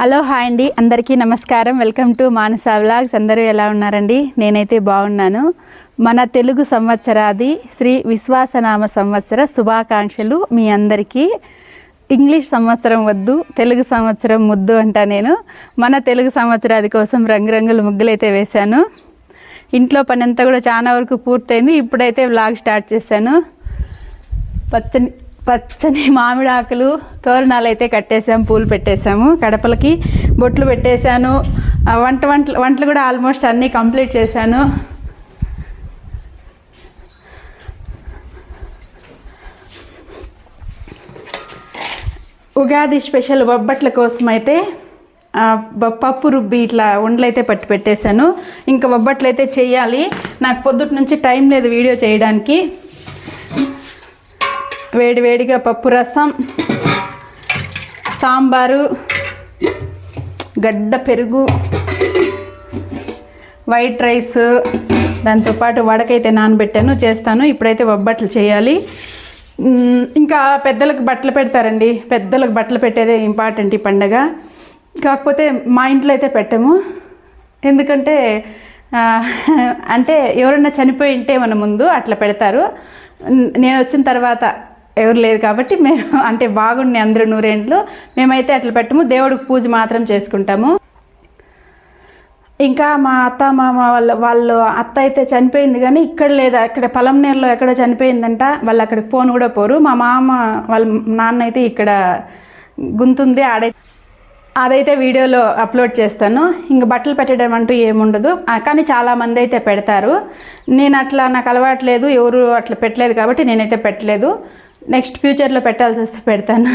Hello hi అండి. అందరికీ నమస్కారం. Welcome to Manasa vlogs. అందరూ ఎలా ఉన్నారండి? నేనైతే బాగున్నాను. మన తెలుగు సంవత్సరాది శ్రీ విశ్వాసనామ సంవత్సర శుభాకాంక్షలు మీ అందరికీ. ఇంగ్లీష్ సంవత్సరం వద్దు తెలుగు సంవత్సరం ముద్దు అంటా నేను. మన తెలుగు సంవత్సరాది కోసం రంగురంగుల ముగ్గులైతే వేశాను. ఇంట్లో పని అంతా కూడా చాలా వరకు పూర్తయింది. ఇప్పుడైతే వ్లాగ్ స్టార్ట్ చేశాను. పచ్చని పచ్చని మామిడి ఆకులు తోరణాలు అయితే కట్టేసాము పూలు పెట్టేశాము కడపలకి బొట్లు పెట్టేశాను వంట వంటలు వంటలు కూడా ఆల్మోస్ట్ అన్నీ కంప్లీట్ చేశాను. ఉగాది స్పెషల్ బొబ్బట్ల కోసం అయితే పప్పు రుబ్బి ఇట్లా ఉండలు అయితే పట్టి పెట్టేశాను. ఇంకా బొబ్బట్లు అయితే చేయాలి నాకు పొద్దుటి నుంచి టైం లేదు వీడియో చేయడానికి. వేడివేడిగా పప్పు రసం సాంబారు గడ్డ పెరుగు వైట్ రైస్ దాంతోపాటు వడకైతే నానబెట్టాను చేస్తాను. ఇప్పుడైతే బొబ్బట్లు చేయాలి. ఇంకా పెద్దలకు బట్టలు పెడతారండి. పెద్దలకు బట్టలు పెట్టేదే ఇంపార్టెంట్ ఈ పండగ. కాకపోతే మా ఇంట్లో అయితే పెట్టము. ఎందుకంటే అంటే ఎవరన్నా చనిపోయి ఉంటే మన ముందు అట్లా పెడతారు. నేను వచ్చిన తర్వాత ఎవరు లేదు కాబట్టి మేము అంటే బాగుండి అందరూ నూరేండ్లు. మేమైతే అట్లా పెట్టము. దేవుడికి పూజ మాత్రం చేసుకుంటాము. ఇంకా మా అత్త మామ వాళ్ళ వాళ్ళు అత్త అయితే చనిపోయింది కానీ ఇక్కడ లేదు అక్కడ పొలంనేరులో ఎక్కడ చనిపోయిందంట. వాళ్ళు అక్కడికి పోను కూడా పోరు. మా మామ వాళ్ళ నాన్న అయితే ఇక్కడ గుంతుంది ఆడై అదైతే వీడియోలో అప్లోడ్ చేస్తాను. ఇంకా బట్టలు పెట్టడం అంటూ ఏముండదు. కానీ చాలామంది అయితే పెడతారు. నేను అట్లా నాకు అలవాట్లేదు ఎవరు అట్లా పెట్టలేదు కాబట్టి నేనైతే పెట్టలేదు. నెక్స్ట్ ఫ్యూచర్లో పెట్టాల్సి వస్తే పెడతాను.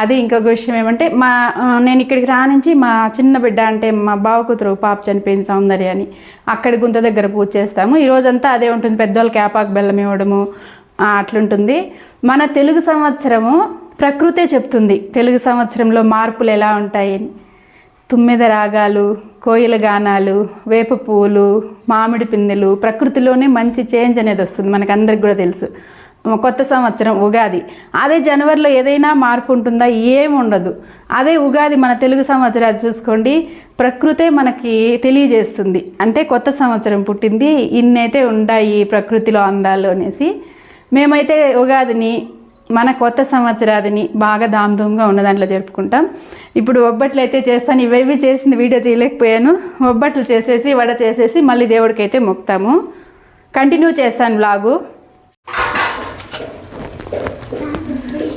అది ఇంకొక విషయం ఏమంటే మా నేను ఇక్కడికి రానించి మా చిన్న బిడ్డ అంటే మా బావ కూతురు పాప చనిపోయింది సౌందర్య అని అక్కడి గుంత దగ్గర పూజ చేస్తాము. ఈ రోజంతా అదే ఉంటుంది పెద్దవాళ్ళకి ఆపాకు బెల్లం ఇవ్వడము అట్లుంటుంది. మన తెలుగు సంవత్సరము ప్రకృతే చెప్తుంది తెలుగు సంవత్సరంలో మార్పులు ఎలా ఉంటాయి తుమ్మెద రాగాలు కోయిల గానాలు వేప పువ్వులు మామిడి పిందెలు ప్రకృతిలోనే మంచి చేంజ్ అనేది వస్తుంది మనకందరికి కూడా తెలుసు. కొత్త సంవత్సరం ఉగాది. అదే జనవరిలో ఏదైనా మార్పు ఉంటుందా? ఏమి ఉండదు. అదే ఉగాది మన తెలుగు సంవత్సరాలు చూసుకోండి ప్రకృతే మనకి తెలియజేస్తుంది. అంటే కొత్త సంవత్సరం పుట్టింది ఇన్నైతే ఉండాయి ప్రకృతిలో అందాలు అనేసి. మేమైతే ఉగాదిని మన కొత్త సంవత్సరాదిని బాగా దామ్ధూమ్గా ఉన్న దాంట్లో జరుపుకుంటాం. ఇప్పుడు ఒబ్బట్లు అయితే చేస్తాను. ఇవేవి చేసిన వీడియో తీయలేకపోయాను. ఒబ్బట్లు చేసేసి వడ చేసేసి మళ్ళీ దేవుడికైతే మొక్తాము కంటిన్యూ చేస్తాను బ్లాగు.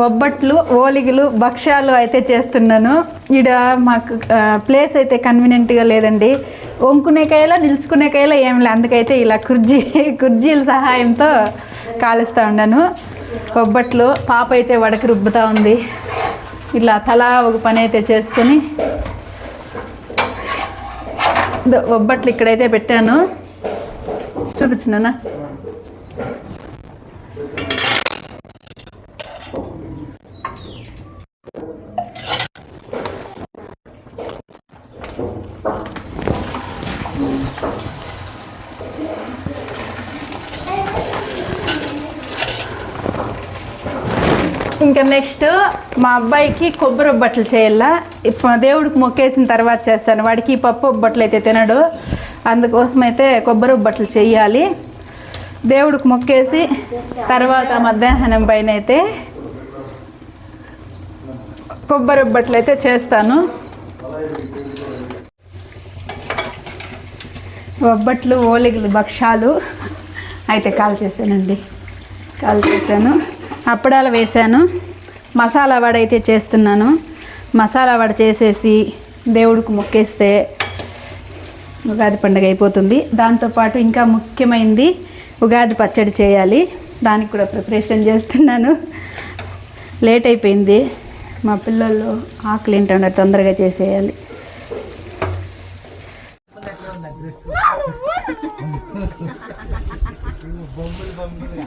బొబ్బట్లు ఓలిగలు భక్ష్యాలు అయితే చేస్తున్నాను. ఈడ మాకు ప్లేస్ అయితే కన్వీనియంట్గా లేదండి. వంకునే నిలుచుకునేకాయలా నిలుచుకునే ఏం లేదు అందుకైతే ఇలా కుర్జీ కుర్జీల సహాయంతో కాలుస్తూ ఉన్నాను. కొబ్బట్లు పాప అయితే వడకి రుబ్బుతూ ఉంది. ఇలా తలా ఒక పని అయితే చేసుకొని బొబ్బట్లు ఇక్కడైతే పెట్టాను. చూపించినానా ఇంకా నెక్స్ట్ మా అబ్బాయికి కొబ్బరి బట్టలు చేయాలా? ఇప్పుడు దేవుడికి మొక్కేసిన తర్వాత చేస్తాను. వాడికి పప్పు బట్టలు అయితే తినడు. అందుకోసం అయితే కొబ్బరి బట్టలు చేయాలి. దేవుడికి మొక్కేసి తర్వాత మధ్యాహ్నం పైన అయితే కొబ్బరి బట్టలు అయితే చేస్తాను. బొబ్బట్లు ఓలిగలు భక్షాలు అయితే కాల్ చేశానండి కాల్ చేశాను అప్పడాలు వేశాను. మసాలా వడ అయితే చేస్తున్నాను. మసాలా వడ చేసేసి దేవుడికి మొక్కేస్తే ఉగాది పండుగ అయిపోతుంది. దాంతోపాటు ఇంకా ముఖ్యమైనది ఉగాది పచ్చడి చేయాలి. దానికి కూడా ప్రిపరేషన్ చేస్తున్నాను. లేట్ అయిపోయింది. మా పిల్లలు ఆకులు ఏంటంటే తొందరగా చేసేయాలి. బొమ్మలు బొమ్మలు.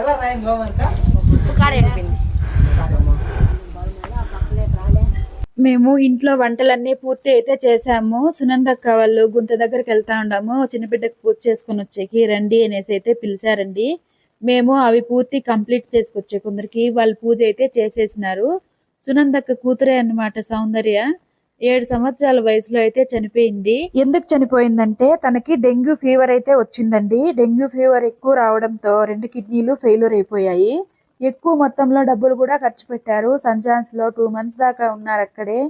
ఎలా రాయింది మేము ఇంట్లో వంటలన్నీ పూర్తి అయితే చేసాము సునందక్క వాళ్ళు గుంత దగ్గరికి వెళ్తా ఉన్నాము చిన్నబిడ్డకు పూజ చేసుకొని వచ్చేకి రండి అనేసి అయితే పిలిచారండి. మేము అవి పూర్తి కంప్లీట్ చేసుకొచ్చే కొందరికి వాళ్ళు పూజ అయితే చేసేసినారు. సునందక్క కూతురే అన్నమాట సౌందర్య. ఏడు సంవత్సరాల వయసులో అయితే చనిపోయింది. ఎందుకు చనిపోయిందంటే తనకి డెంగ్యూ ఫీవర్ అయితే వచ్చిందండి. డెంగ్యూ ఫీవర్ ఎక్కువ రావడంతో రెండు కిడ్నీలు ఫెయిల్యూర్ అయిపోయాయి. ఎక్కువ మొత్తంలో డబ్బులు కూడా ఖర్చు పెట్టారు. సంజాన్స్లో టూ మంత్స్ దాకా ఉన్నారు అక్కడే.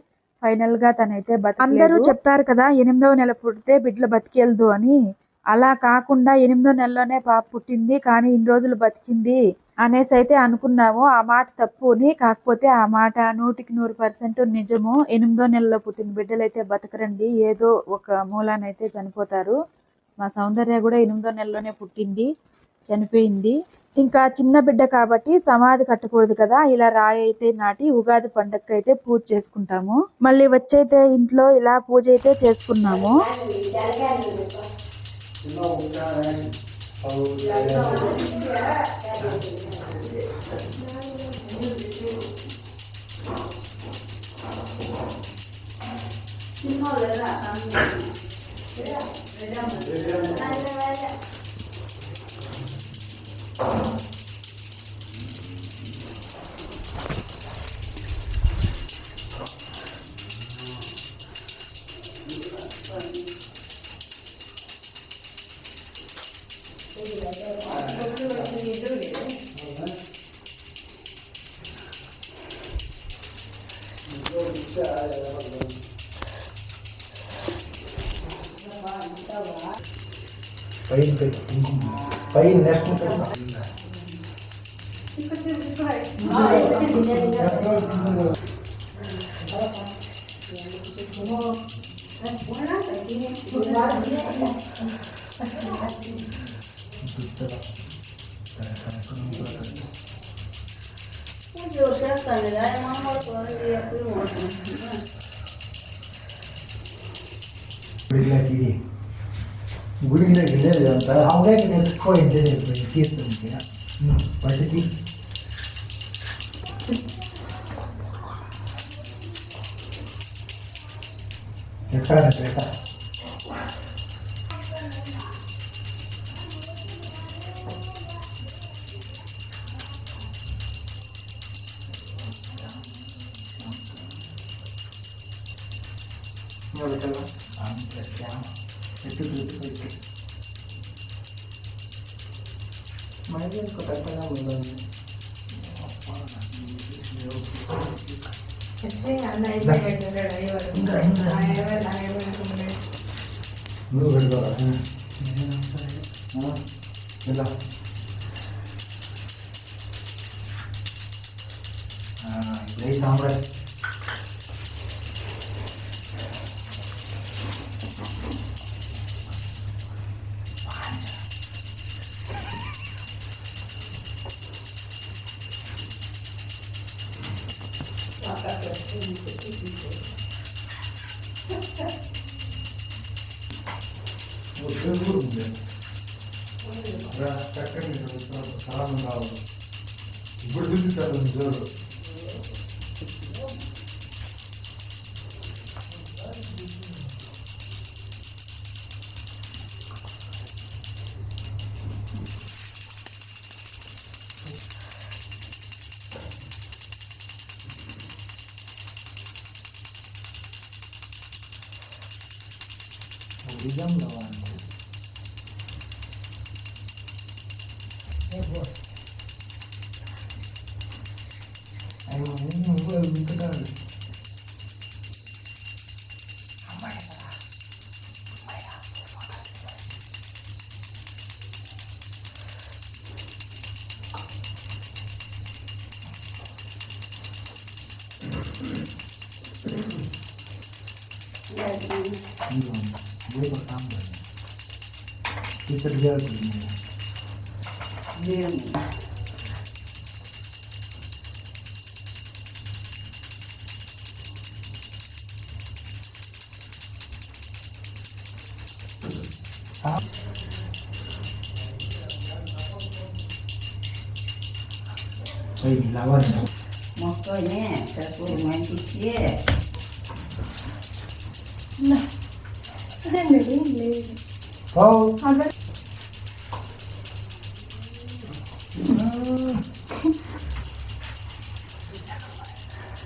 ఫైనల్గా తనైతే అందరూ చెప్తారు కదా ఎనిమిదవ నెల పుడితే బిడ్డలు బతికెళ్దు అని. అలా కాకుండా ఎనిమిదో నెలలోనే పాప పుట్టింది కానీ ఇన్ని రోజులు బతికింది. అనేసి అయితే అనుకున్నాము ఆ మాట తప్పుని కాకపోతే ఆ మాట నూటికి నూరు పర్సెంట్ నిజము ఎనిమిదో నెలలో పుట్టిన బిడ్డలు అయితే బతకరండి. ఏదో ఒక మూలానైతే చనిపోతారు. మా సౌందర్య కూడా ఎనిమిదో నెలలోనే పుట్టింది చనిపోయింది. ఇంకా చిన్న బిడ్డ కాబట్టి సమాధి కట్టకూడదు కదా. ఇలా రాయి అయితే నాటి ఉగాది పండగకి అయితే పూజ చేసుకుంటాము. మళ్ళీ వచ్చైతే ఇంట్లో ఇలా పూజ అయితే చేసుకున్నాము. desde el principio. No, parece que పెట్టుకోరా ఇలా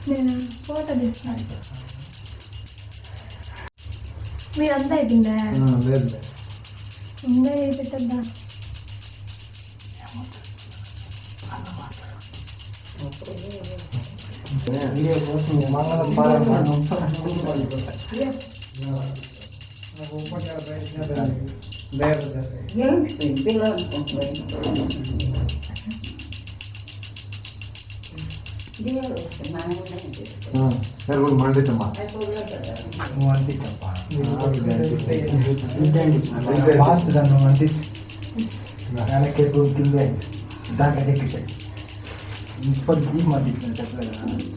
నేను ఫోటో తీస్తాను మీరంతా అయిపోయిందా లేదు ఉందా వీడియో కోసం మంగళం పాలన లేదు ఏమిటి పిల్లలు అనుకుంటున్నాను దేవుడు మనం మండితమ్మా నువ్వు అంటించమ్మా ఫాస్ట్గా నువ్వు అంటించు వెనక్కి కిందే దాంట్లో ఎక్కించాయి ఇప్పటికీ మళ్ళీ చెప్పలేదు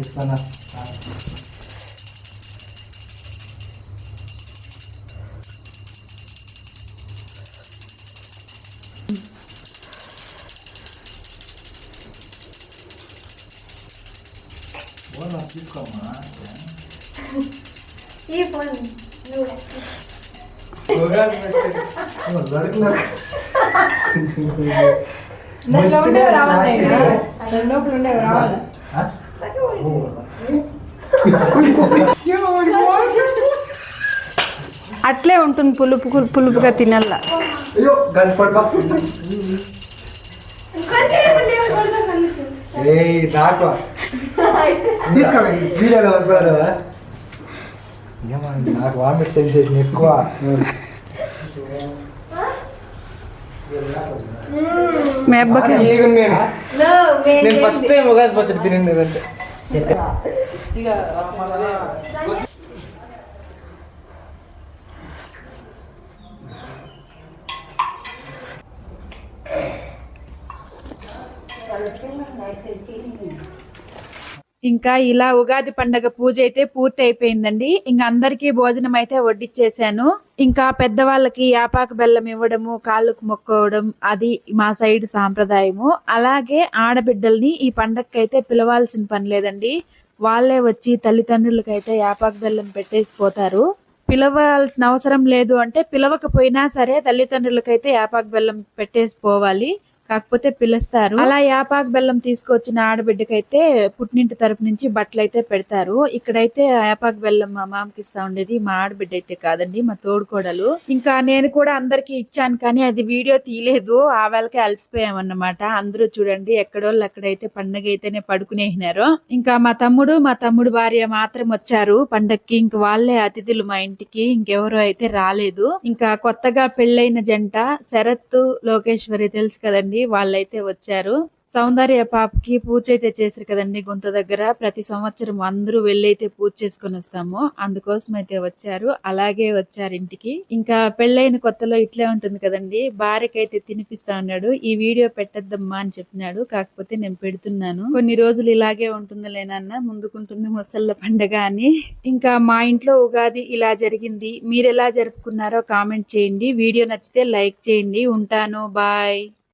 ఇస్తానా తీసుకోమ్మా ఈ ఫోన్ నువ్వు దాంట్లో ఉండేవి రావాలి దాని లోపల ఉండేవి రావాలి అట్లే ఉంటుంది పులుపు పులుపుగా తినల్ల నాకు వామిట్ సెన్సేషన్ ఎక్కువ. మీ అబ్బకి? నేను ఫస్ట్ టైం ఉగాది పచ్చడి తినండి అంటే ఇంకా ఇలా ఉగాది పండగ పూజ అయితే పూర్తి అయిపోయిందండి ఇంకా అందరికీ భోజనం అయితే వడ్డిచ్చేసాను. ఇంకా పెద్దవాళ్ళకి యాపాకు బెల్లం ఇవ్వడము కాళ్ళకు మొక్కోవడం అది మా సైడ్ సాంప్రదాయము. అలాగే ఆడబిడ్డల్ని ఈ పండగకైతే అయితే పిలవాల్సిన పని లేదండి. వాళ్ళే వచ్చి తల్లిదండ్రులకైతే యాపాకు బెల్లం పెట్టేసి పోతారు. పిలవాల్సిన అవసరం లేదు అంటే పిలవకపోయినా సరే తల్లిదండ్రులకైతే యాపాకు బెల్లం పెట్టేసి పోవాలి. కాకపోతే పిలుస్తారు. అలా యాపాకు బెల్లం తీసుకొచ్చిన ఆడబిడ్డకైతే పుట్టినింటి తరపు నుంచి బట్టలు అయితే పెడతారు. ఇక్కడైతే యాపాకు బెల్లం మా మామకి ఇస్తా ఉండేది. మా ఆడబిడ్డ అయితే కాదండి మా తోడుకోడలు. ఇంకా నేను కూడా అందరికి ఇచ్చాను కానీ అది వీడియో తీయలేదు. ఆ వేళకే అలసిపోయామన్నమాట. అందరూ చూడండి ఎక్కడోళ్ళు అక్కడైతే పండగ అయితేనే పడుకునేసినారు ఇంకా మా తమ్ముడు మా తమ్ముడు భార్య మాత్రం వచ్చారు పండక్కి. ఇంక వాళ్ళే అతిథులు మా ఇంటికి. ఇంకెవరో అయితే రాలేదు. ఇంకా కొత్తగా పెళ్ళైన జంట శరత్ లోకేశ్వరి తెలుసు కదండి వాళ్ళైతే వచ్చారు. సౌందర్య పాపకి పూజ అయితే చేశారు కదండి గుంత దగ్గర. ప్రతి సంవత్సరం అందరూ వెళ్ళైతే పూజ చేసుకొని వస్తాము. అందుకోసం అయితే వచ్చారు. అలాగే వచ్చారు ఇంటికి. ఇంకా పెళ్ళైన కొత్తలో ఇట్లే ఉంటుంది కదండి. భార్యకైతే తినిపిస్తా ఉన్నాడు ఈ వీడియో పెట్టద్దమ్మా అని చెప్పినాడు. కాకపోతే నేను పెడుతున్నాను. కొన్ని రోజులు ఇలాగే ఉంటుంది లేనన్న ముందుకుంటుంది ముసళ్ళ పండగ అని. ఇంకా మా ఇంట్లో ఉగాది ఇలా జరిగింది. మీరు ఎలా జరుపుకున్నారో కామెంట్ చేయండి. వీడియో నచ్చితే లైక్ చేయండి. ఉంటాను. బాయ్.